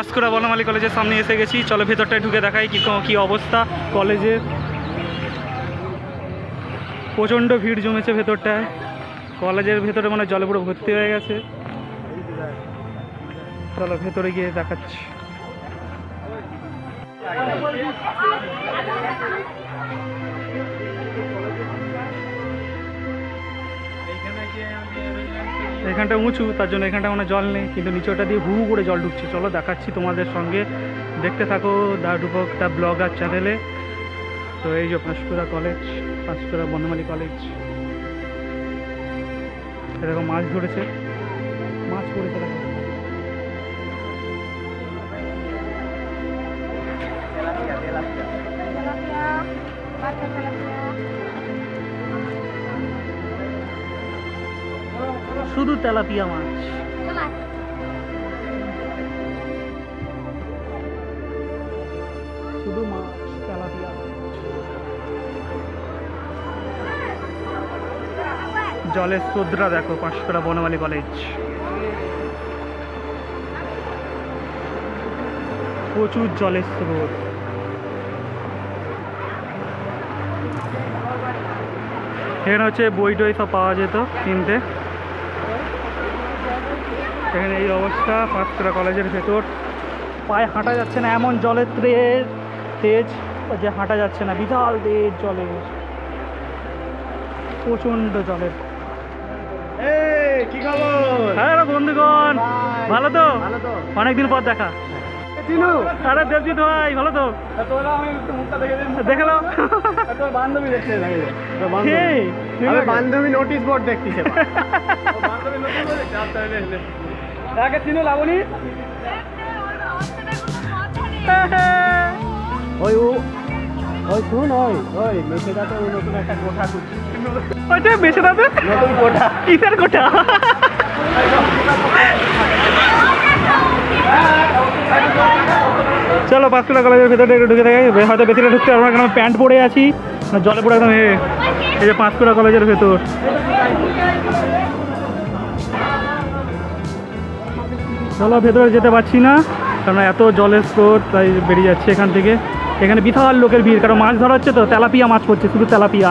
পাঁশকুড়া বনমালী কলেজের সামনে এসে গেছি। চলো ভেতরটায় ঢুকে দেখাই কি কি অবস্থা কলেজের। প্রচণ্ড ভিড় জমেছে ভেতরটায়। কলেজের ভেতরে মানে জলে পুরো ভর্তি হয়ে গেছে। চলো ভেতরে গিয়ে দেখাচ্ছি। এখানটা উঁচু তার জন্য এখানটা মানে জল নেই কিন্তু নিচেটা দিয়ে হু হু করে জল ঢুকছে। চলো দেখাচ্ছি তোমাদের সঙ্গে। দেখতে থাকো দা ডুবক দা ব্লগার চ্যানেলে তো এই যে পাঁশকুড়া কলেজ পাঁশকুড়া বনমালী কলেজ এরকম মাছ ধরেছে। মাছ পড়েছে দেখো। শুধু তেলাপিয়া মাছ। শুধু মাছ তেলাপিয়া জলের স্রোতরা দেখো পাঁশকুড়া বনমালী কলেজ প্রচুর জলের স্রোত। এখানে হচ্ছে বই টই সব পাওয়া যেত কিনতে। এখানে এই অবস্থা পাঁচতলা কলেজের ভেতর। পায়ে হাঁটা যাচ্ছে না এমন জলের তেজ তেজ যে হাঁটা যাচ্ছে না বিশাল তেজ জলের প্রচণ্ড জলের কি খবর? হ্যাঁ বন্ধুগণ ভালো তো? অনেকদিন পর দেখা। চিনু আরে দেবজিৎ ভাই ভালো তো? তোরা আমি একটু মুখটা দেখে দেখে নাও। তোর বান্ধবী দেখতে লাগে বান্ধবী। নোটিশ বোর্ড দেখতেছে বান্ধবী নোটিশ বোর্ড দেখতে এলে তাকে চিনু লাবণী? ওই ও ওই শুন ওই ওই মেসেটা তো নতুন একটা কোঠা করছে। ওইটা দাবে নতুন কোঠা কিসের কোটা চলো পাঁচকুড়া কলেজের ভেতরে একটু ঢুকে থাকে। হয়তো ভেতরে ঢুকতে পারব কারণ প্যান্ট পরে আছি। জলে পড়ে একদম এই যে পাঁচকুড়া কলেজের ভেতর। চলো, ভেতরে যেতে পারছি না। কারণ এত জলের স্রোত, তাই বেরিয়ে যাচ্ছে এখান থেকে। এখানে বিশাল লোকের ভিড়, কারণ মাছ ধরা হচ্ছে তো, তেলাপিয়া মাছ পড়ছে, শুধু তেলাপিয়া।